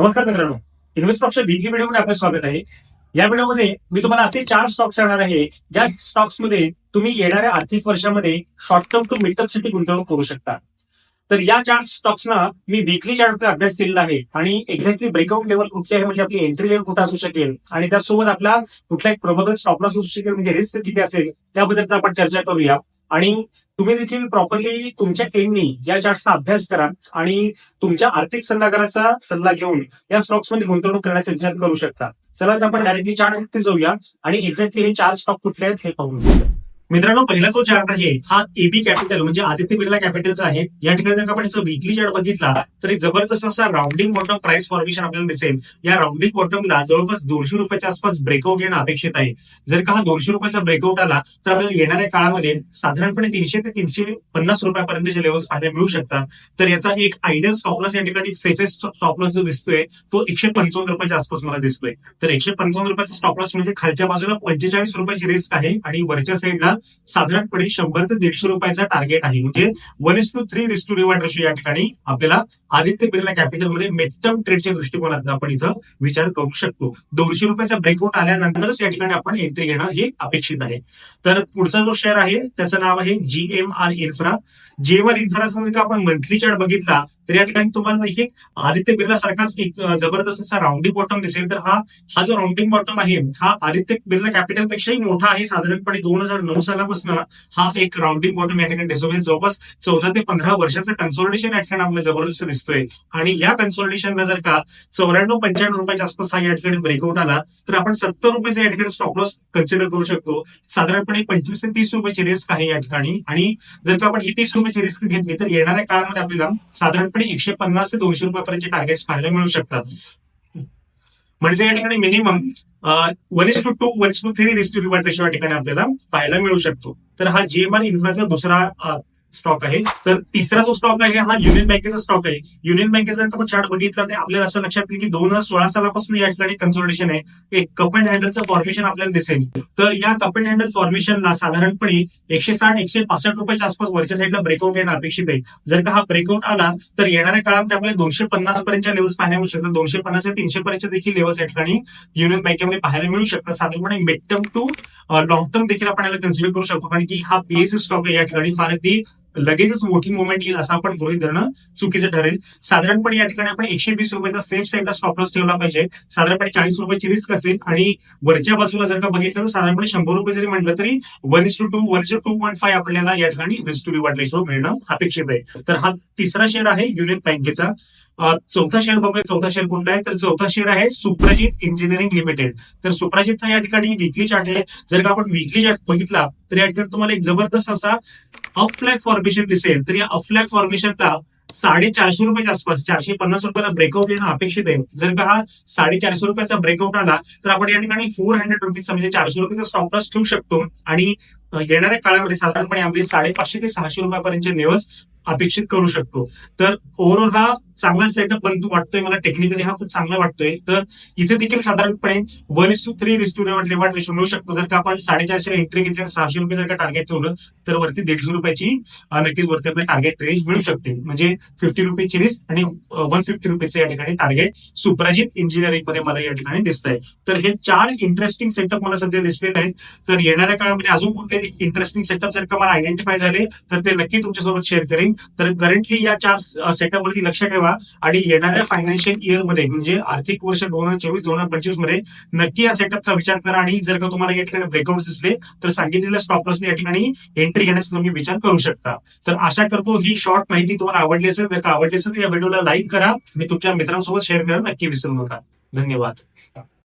नमस्कार मित्रांनो. Invest स्टॉक्सच्या weekly व्हिडिओमध्ये आपलं स्वागत आहे. या व्हिडिओमध्ये मी तुम्हाला असे चार स्टॉक्स सांगणार आहे. ज्या स्टॉक्समध्ये तुम्ही येणाऱ्या आर्थिक वर्षामध्ये शॉर्ट टर्म टू मिड टर्मसाठी गुंतवणूक करू शकता. तर या चार स्टॉक्सना मी वीकली चार्टचा अभ्यास केलेला आहे. आणि एक्झॅक्टली ब्रेकआउट लेवल कुठली आहे म्हणजे आपली एंट्री लेवल कुठं असू शकेल? आणि त्यासोबत आपला कुठला एक प्रोबेबल स्टॉप लॉस असू शकेल म्हणजे रिस्क किती असेल? त्याबद्दल आपण चर्चा करूया. आणि तुम्ही देखील प्रॉपरली तुमच्या एंडनी या चार्टचा अभ्यास करा आणि तुमच्या आर्थिक सल्लागाराचा सल्ला घेऊन या स्टॉक्समध्ये गुंतवणूक करण्याचा विचार करू शकता. चला तर आपण डायरेक्टली चार्ट जाऊया आणि एक्झॅक्टली हे चार स्टॉक कुठले आहेत हे पाहून घेऊया. मित्रांनो पहिला जो चार्ट आहे हा एबी कॅपिटल म्हणजे आदित्य बिर्ला कॅपिटलचा आहे. या ठिकाणी जर आपण याचा वीकली चार्ट बघितला तर एक जबरदस्त असा राऊंडिंग बॉटम प्राइस फॉर्मेशन आपल्याला दिसेल. या राऊंडिंग बॉटमला जवळपास दोनशे रुपयाच्या आसपास ब्रेकआउट येणं अपेक्षित आहे. जर का हा दोनशे रुपयाचा ब्रेकआउट आला तर आपल्याला येणाऱ्या काळामध्ये साधारणपणे तीनशे ते तीनशे पन्नास रुपयापर्यंतचे लेवल्स पाहायला मिळू शकतात. तर याचा एक आयडियल स्टॉपलॉस या ठिकाणी सेफेस्ट स्टॉपलॉस जो दिसतोय तो एकशे पंचावन्न रुपयाच्या आसपास मला दिसतोय. तर एकशे पंचावन्न रुपयाचा स्टॉपलॉस म्हणजे खालच्या बाजूला पंचेचाळीस रुपयाची रिस्क आहे आणि वरच्या साईडला साधारणपणे शंभर ते दीडशे रुपयाचा टार्गेट आहे. म्हणजे one is to three risk to reward reward ratio या ठिकाणी आपल्याला आदित्य बिर्ला कॅपिटलमध्ये मिड ट्रेडच्या दृष्टिकोनातून आपण इथं विचार करू शकतो. दोनशे रुपयाचा ब्रेकआउट आल्यानंतरच या ठिकाणी आपण एंट्री घेणं हे अपेक्षित आहे. तर पुढचा जो शेअर आहे त्याचं नाव आहे G M R Infra G M R इन्फ्राचा जर का आपण मंथली चार्ट बघितला तर या ठिकाणी तुम्हाला एक आदित्य बिर्ला सारखाच एक जबरदस्त असा राऊंडिंग बॉटम दिसेल. तर हा हा जो राऊंडिंग बॉटम आहे हा आदित्य बिर्ला कॅपिटल पेक्षाही मोठा आहे. साधारणपणे दोन हजार नऊ सालापासून हा एक राऊंडिंग बॉटम या ठिकाणी दिसतो म्हणजे जवळपास चौदा ते पंधरा वर्षाचं कन्सोलिडेशन या ठिकाणी आपल्याला जबरदस्त दिसतोय. आणि या कन्सोलिडेशनला जर का चौऱ्याण्णव पंच्याण्णव रुपयाच्या आसपास हा या ठिकाणी ब्रेकआउट आला तर आपण सत्तर रुपयाचा या ठिकाणी स्टॉप लॉस कन्सिडर करू शकतो. साधारणपणे पंचवीस ते तीस रुपयाची रिस्क आहे या ठिकाणी. आणि जर का आपण ही तीस रुपयाची रिस्क घेतली तर येणाऱ्या काळामध्ये आपल्याला साधारणपणे एकशे पन्नास ते दोनशे रुपयापर्यंतचे टार्गेट पाहायला मिळू शकतात. म्हणजे या ठिकाणी minimum one is to two one is to three risk reward ratio या ठिकाणी आपल्याला पाहायला मिळू शकतो. तर हा जीएमआर इन्फ्राचा दुसरा स्टॉक आहे. तर तिसरा जो स्टॉक आहे हा युनियन बँकेचा स्टॉक आहे. युनियन बँकेचा जर आपण चार्ट बघितला तर आपल्याला असं लक्षात येईल की दोन हजार सोळा सालापासून या ठिकाणी कन्सोल्टेशन आहे. एक कप अँड हँडलचं फॉर्मेशन आपल्याला दिसेल. तर या कप अँड हँडल फॉर्मेशनला साधारणपणे एकशे साठ एकशे पासष्ट रुपयाच्या आसपास वरच्या साईडला ब्रेकआउट येणं अपेक्षित आहे. जर का हा ब्रेकआउट आला तर येणाऱ्या काळामध्ये आपल्याला दोनशे पन्नास पर्यंतच्या लेवल्स पाहायला मिळू शकतात. दोनशे पन्नास ते तीनशे पर्यंत देखील लेवल्स या ठिकाणी युनियन बँकेमध्ये पाहायला मिळू शकतात. साधारणपणे mid term to long term देखील आपण याला कन्सिडर करू शकतो. कारण की हा बेस स्टॉक आहे. या ठिकाणी फार ती लगेचच मोठी मुवमेंट येईल असं आपण गृहित धरणं चुकीचं ठरेल. साधारणपणे या ठिकाणी आपण एकशे वीस रुपयाचा सेफ साईडला स्टॉपलॉस ठेवला पाहिजे. साधारणपणे चाळीस रुपयाची रिस्क असेल आणि वरच्या बाजूला जर का बघितलं तर साधारणपणे शंभर रुपये जरी म्हटलं तरी वन इस टू टू वरचे टू पॉईंट फाय आपल्याला या ठिकाणी रिस्क टू रिवॉर्ड रेशो मिळणं अपेक्षित आहे. तर हा तिसरा शेअर आहे युनियन बँकेचा. चौथा शेअर बघूया. चौथा शेअर कोणता आहे? तर चौथा शेअर आहे सुप्रजित इंजिनिअरिंग लिमिटेड. तर सुप्रजितचा या ठिकाणी विकली चार्ट आहे. जर का आपण विकली चार्ट बघितला तर या ठिकाणी तुम्हाला एक जबरदस्त असा अप फॉर्मेशन दिसेल. तर या अप फॉर्मेशनला साडेचारशे रुपयाच्या आसपास चारशे पन्नास रुपयाला ब्रेकआउट येणं अपेक्षित आहे. जर का हा साडेचारशे रुपयाचा ब्रेकआउट आला तर आपण या ठिकाणी फोर हंड्रेड रुपीजचा म्हणजे चारशे रुपयाचा स्टॉप लॉस ठेवू शकतो. आणि येणाऱ्या काळामध्ये साधारणपणे आपले साडेपाचशे ते सहाशे रुपयापर्यंतचे लेवल्स अपेक्षित करू शकतो. तर ओव्हरऑल हा चांगला सेटअप बनतो वाटतोय मला टेक्निकली हा खूप चांगला वाटतोय. तर इथे देखील साधारणपणे one is to three risk to reward ratio मिळू शकतो. जर का आपण साडेचारशे एंट्री घेतली सहाशे रुपये जर का टार्गेट ठेवलं तर वरती दीडशे रुपयाची नक्कीच वरती आपलं टार्गेट रेंज मिळू शकते. म्हणजे फिफ्टी रुपयेची रिस्क आणि वन फिफ्टी रुपयेचे या ठिकाणी टार्गेट सुपराजित इंजिनिअरिंगमध्ये मला या ठिकाणी दिसत आहे तर हे चार इंटरेस्टिंग सेटअप मला सध्या दिसलेले आहेत. तर येणाऱ्या काळामध्ये म्हणजे अजून कोणते इंटरेस्टिंग सेटअप जर का मला आयडेंटिफाय झाले तर ते नक्की तुमच्यासोबत शेअर करेन. तर करंटली या चार सेटअप वरती लक्ष ठेवा. आणि येणाऱ्या फायनान्शियल इयरमध्ये म्हणजे आर्थिक वर्ष दोन हजार चोवीस दोन हजार पंचवीसमध्ये नक्की या सेटअपचा विचार करा. आणि जर का तुम्हाला या ठिकाणी ब्रेकआउट दिसले तर सांगितलेल्या स्टॉपलॉसने या ठिकाणी एंट्री घेण्याचा तुम्ही विचार करू शकता. तर आशा करतो ही शॉर्ट माहिती तुम्हाला आवडली असेल. जर का आवडली असेल तर या व्हिडिओला लाईक करा. मी तुमच्या मित्रांसोबत शेअर करा नक्की विसरू नका. धन्यवाद.